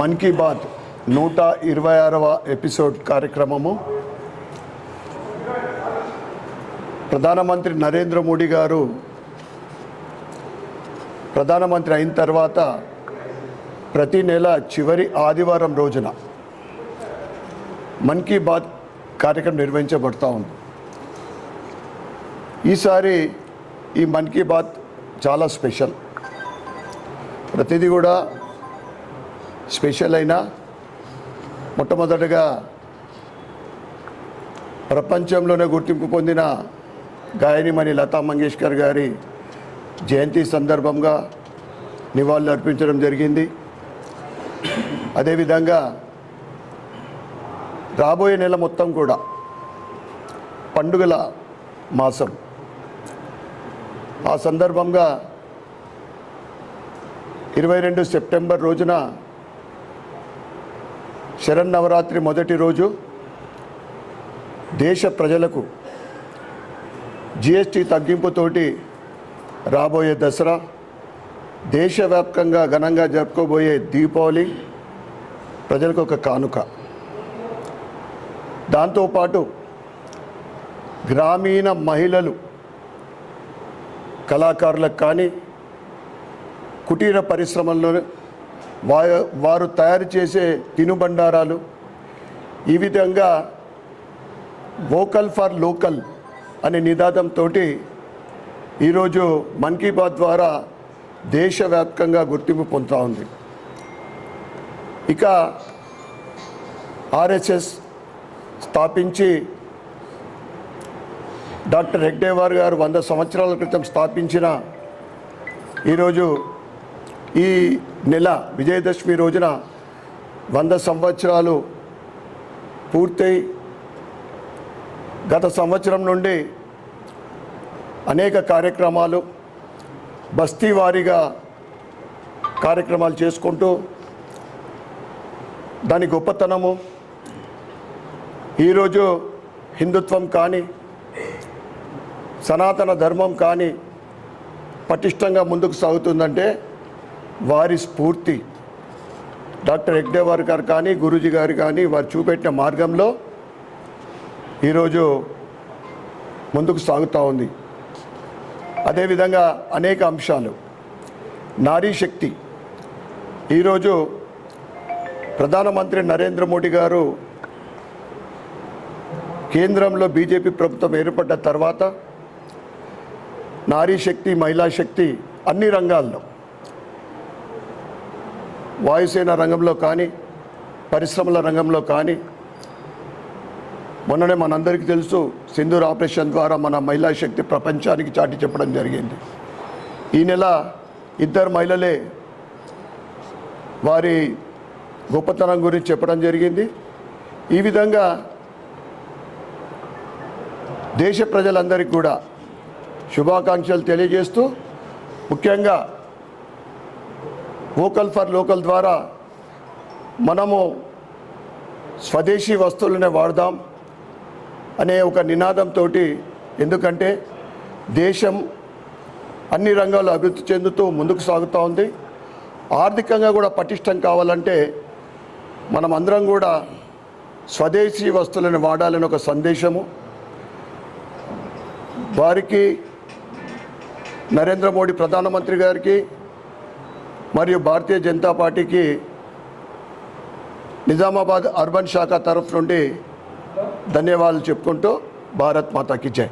Mann Ki Baat నూట ఇరవై ఆరవ ఎపిసోడ్ కార్యక్రమము. ప్రధానమంత్రి నరేంద్ర మోడీ గారు ప్రధానమంత్రి అయిన తర్వాత ప్రతి నెల చివరి ఆదివారం రోజున మన్ కీ బాత్ కార్యక్రమం నిర్వహించబడుతూ ఉంది. ఈసారి ఈ మన్ కీ బాత్ చాలా స్పెషల్. ప్రతిదీ కూడా స్పెషల్ అయినా మొట్టమొదటగా ప్రపంచంలోనే గుర్తింపు పొందిన గాయనిమణి లతా మంగేష్కర్ గారి జయంతి సందర్భంగా నివాళులు అర్పించడం జరిగింది. అదేవిధంగా రాబోయే నెల మొత్తం కూడా పండుగల మాసం ఆ సందర్భంగా ఇరవై రెండు సెప్టెంబర్ రోజున శరన్నవరాత్రి మొదటి రోజు దేశ ప్రజలకు జిఎస్టీ తగ్గింపుతోటి రాబోయే దసరా దేశవ్యాప్తంగా ఘనంగా జరుపుకోబోయే దీపావళి ప్రజలకు ఒక కానుక. దాంతోపాటు గ్రామీణ మహిళలు కళాకారులకు కానీ కుటీర పరిశ్రమల్లో వారు తయారు చేసే తినుబండారాలు ఈ విధంగా వోకల్ ఫర్ లోకల్ అనే నినాదంతో ఈరోజు మన్ కీ బాత్ ద్వారా దేశవ్యాప్తంగా గుర్తింపు పొందుతూ ఉంది. ఇక ఆర్ఎస్ఎస్ స్థాపించి డాక్టర్ హెగ్డేవార్ గారు వంద సంవత్సరాల క్రితం స్థాపించిన ఈరోజు ఈ నెల విజయదశమి రోజున వంద సంవత్సరాలు పూర్తయి గత సంవత్సరం నుండి అనేక కార్యక్రమాలు బస్తీ వారీగా కార్యక్రమాలు చేసుకుంటూ దాని గొప్పతనము ఈరోజు హిందుత్వం కానీ సనాతన ధర్మం కానీ పటిష్టంగా ముందుకు సాగుతుందంటే వారి స్ఫూర్తి. డాక్టర్ హెగ్డేవార్ గారు కానీ గురూజీ గారు కానీ వారు చూపెట్టిన మార్గంలో ఈరోజు ముందుకు సాగుతూ ఉంది. అదేవిధంగా అనేక అంశాలు. నారీ శక్తి. ఈరోజు ప్రధానమంత్రి నరేంద్ర మోడీ గారు కేంద్రంలో బీజేపీ ప్రభుత్వం ఏర్పడ్డ తర్వాత నారీ శక్తి మహిళా శక్తి అన్ని రంగాల్లో వాయుసేన రంగంలో కానీ పరిశ్రమల రంగంలో కానీ మొన్ననే మనందరికీ తెలుసు సింధూర్ ఆపరేషన్ ద్వారా మన మహిళా శక్తి ప్రపంచానికి చాటి చెప్పడం జరిగింది. ఈ నెల ఇద్దరు మహిళలే వారి గొప్పతనం గురించి చెప్పడం జరిగింది. ఈ విధంగా దేశ ప్రజలందరికీ కూడా శుభాకాంక్షలు తెలియజేస్తూ ముఖ్యంగా వోకల్ ఫర్ లోకల్ ద్వారా మనము స్వదేశీ వస్తువులనే వాడదాం అనే ఒక నినాదంతో ఎందుకంటే దేశం అన్ని రంగాల్లో అభివృద్ధి చెందుతూ ముందుకు సాగుతూ ఉంది. ఆర్థికంగా కూడా పటిష్టం కావాలంటే మనం అందరం కూడా స్వదేశీ వస్తువులను వాడాలని ఒక సందేశము. వారికి నరేంద్ర మోడీ ప్రధానమంత్రి గారికి మరియు భారతీయ జనతా పార్టీకి నిజామాబాద్ అర్బన్ శాఖ తరఫు నుండి ధన్యవాదాలు చెప్పుకుంటూ భారత్ మాతాకి జై.